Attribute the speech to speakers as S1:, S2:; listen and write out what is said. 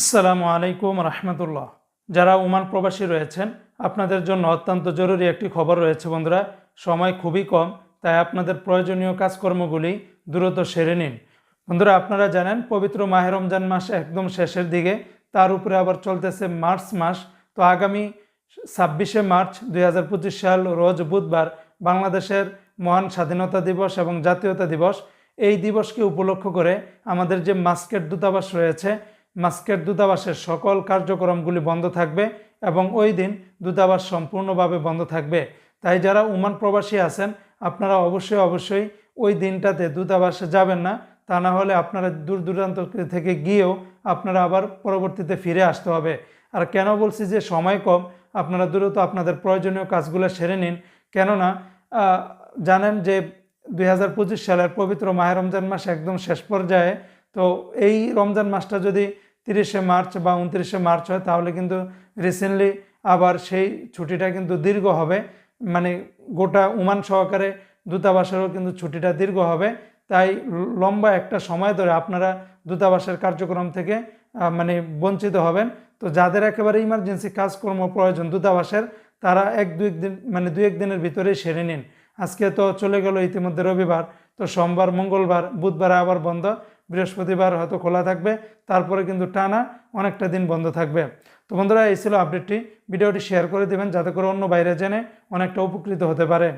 S1: আসসালামু আলাইকুম রহমতুল্লাহ। যারা ওমান প্রবাসী রয়েছেন, আপনাদের জন্য অত্যন্ত জরুরি একটি খবর রয়েছে বন্ধুরা। সময় খুবই কম, তাই আপনাদের প্রয়োজনীয় কাজকর্মগুলি দ্রুত সেরে নিন। বন্ধুরা, আপনারা জানেন, পবিত্র মাহে রমজান মাস একদম শেষের দিকে, তার উপরে আবার চলতেছে মার্চ মাস। তো আগামী ছাব্বিশে মার্চ দুই হাজার পঁচিশ সাল, রোজ বুধবার, বাংলাদেশের মহান স্বাধীনতা দিবস এবং জাতীয়তা দিবস। এই দিবসকে উপলক্ষ করে আমাদের যে মাস্কেট দূতাবাস রয়েছে মাস্কেট দূতাবাসের সকল কার্যক্রমগুলি বন্ধ থাকবে এবং ওই দিন দূতাবাস সম্পূর্ণভাবে বন্ধ থাকবে। তাই যারা ওমান প্রবাসী আছেন, আপনারা অবশ্যই অবশ্যই ওই দিনটাতে দূতাবাসে যাবেন না। তা না হলে আপনারা দূর দূরান্ত থেকে গিয়েও আপনারা আবার পরবর্তীতে ফিরে আসতে হবে। আর কেন বলছি যে সময় কম? আপনারা দ্রুত আপনাদের প্রয়োজনীয় কাজগুলো সেরে নিন। কেননা জানেন যে দু হাজার পঁচিশ সালের পবিত্র মাহে রমজান মাস একদম শেষ পর্যায়ে তো এই রমজান মাসটা যদি তিরিশে মার্চ বা উনত্রিশে মার্চ হয়, তাহলে কিন্তু রিসেন্টলি আবার সেই ছুটিটা কিন্তু দীর্ঘ হবে। মানে গোটা উমান সহকারে দূতাবাসেরও কিন্তু ছুটিটা দীর্ঘ হবে। তাই লম্বা একটা সময় ধরে আপনারা দূতাবাসের কার্যক্রম থেকে মানে বঞ্চিত হবেন। তো যাদের একেবারে ইমার্জেন্সি কাজকর্ম প্রয়োজন দূতাবাসের, তারা এক দুই দিন মানে দু এক দিনের ভিতরেই সেরে নিন। আজকে তো চলে গেল ইতিমধ্যে রবিবার, তো সোমবার, মঙ্গলবার, বুধবার আবার বন্ধ। বৃহস্পতিবার হয়তো খোলা থাকবে, তারপরে কিন্তু টানা অনেকটা দিন বন্ধ থাকবে। তো বন্ধুরা, এই ছিল আপডেটটি ভিডিওটি শেয়ার করে দেবেন, যাতে করে অন্য বাইরে জেনে অনেকটা উপকৃত হতে পারে।